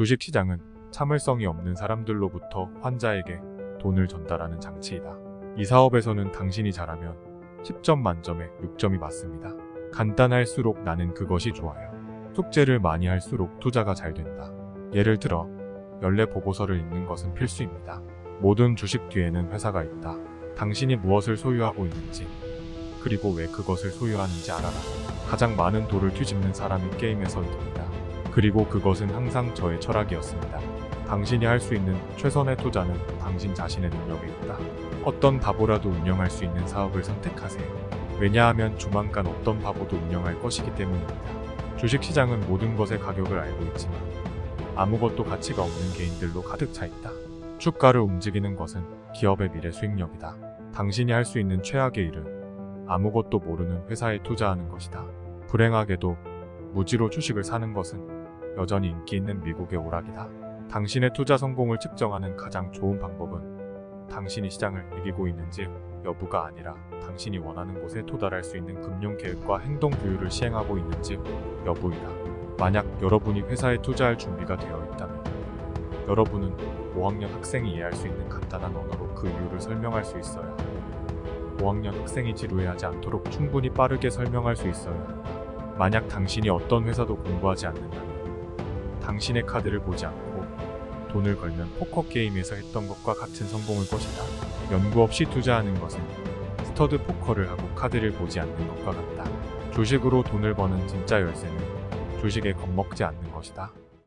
주식시장은 참을성이 없는 사람들로부터 환자에게 돈을 전달하는 장치이다. 이 사업에서는 당신이 잘하면 10점 만점에 6점이 맞습니다. 간단할수록 나는 그것이 좋아요. 숙제를 많이 할수록 투자가 잘 된다. 예를 들어 연례 보고서를 읽는 것은 필수입니다. 모든 주식 뒤에는 회사가 있다. 당신이 무엇을 소유하고 있는지 그리고 왜 그것을 소유하는지 알아라. 가장 많은 돌을 뒤집는 사람이 게임에서 이깁니다. 그리고 그것은 항상 저의 철학이었습니다. 당신이 할 수 있는 최선의 투자는 당신 자신의 능력에 있다. 어떤 바보라도 운영할 수 있는 사업을 선택하세요. 왜냐하면 조만간 어떤 바보도 운영할 것이기 때문입니다. 주식시장은 모든 것의 가격을 알고 있지만 아무것도 가치가 없는 개인들로 가득 차 있다. 주가를 움직이는 것은 기업의 미래 수익력이다. 당신이 할 수 있는 최악의 일은 아무것도 모르는 회사에 투자하는 것이다. 불행하게도 무지로 주식을 사는 것은 여전히 인기 있는 미국의 오락이다. 당신의 투자 성공을 측정하는 가장 좋은 방법은 당신이 시장을 이기고 있는지 여부가 아니라 당신이 원하는 곳에 도달할 수 있는 금융 계획과 행동 규율을 시행하고 있는지 여부이다. 만약 여러분이 회사에 투자할 준비가 되어 있다면 여러분은 5학년 학생이 이해할 수 있는 간단한 언어로 그 이유를 설명할 수 있어야 한다. 5학년 학생이 지루해하지 않도록 충분히 빠르게 설명할 수 있어야. 만약 당신이 어떤 회사도 공부하지 않는다면 당신의 카드를 보지 않고 돈을 걸면 포커 게임에서 했던 것과 같은 성공일 것이다. 연구 없이 투자하는 것은 스터드 포커를 하고 카드를 보지 않는 것과 같다. 주식으로 돈을 버는 진짜 열쇠는 주식에 겁먹지 않는 것이다.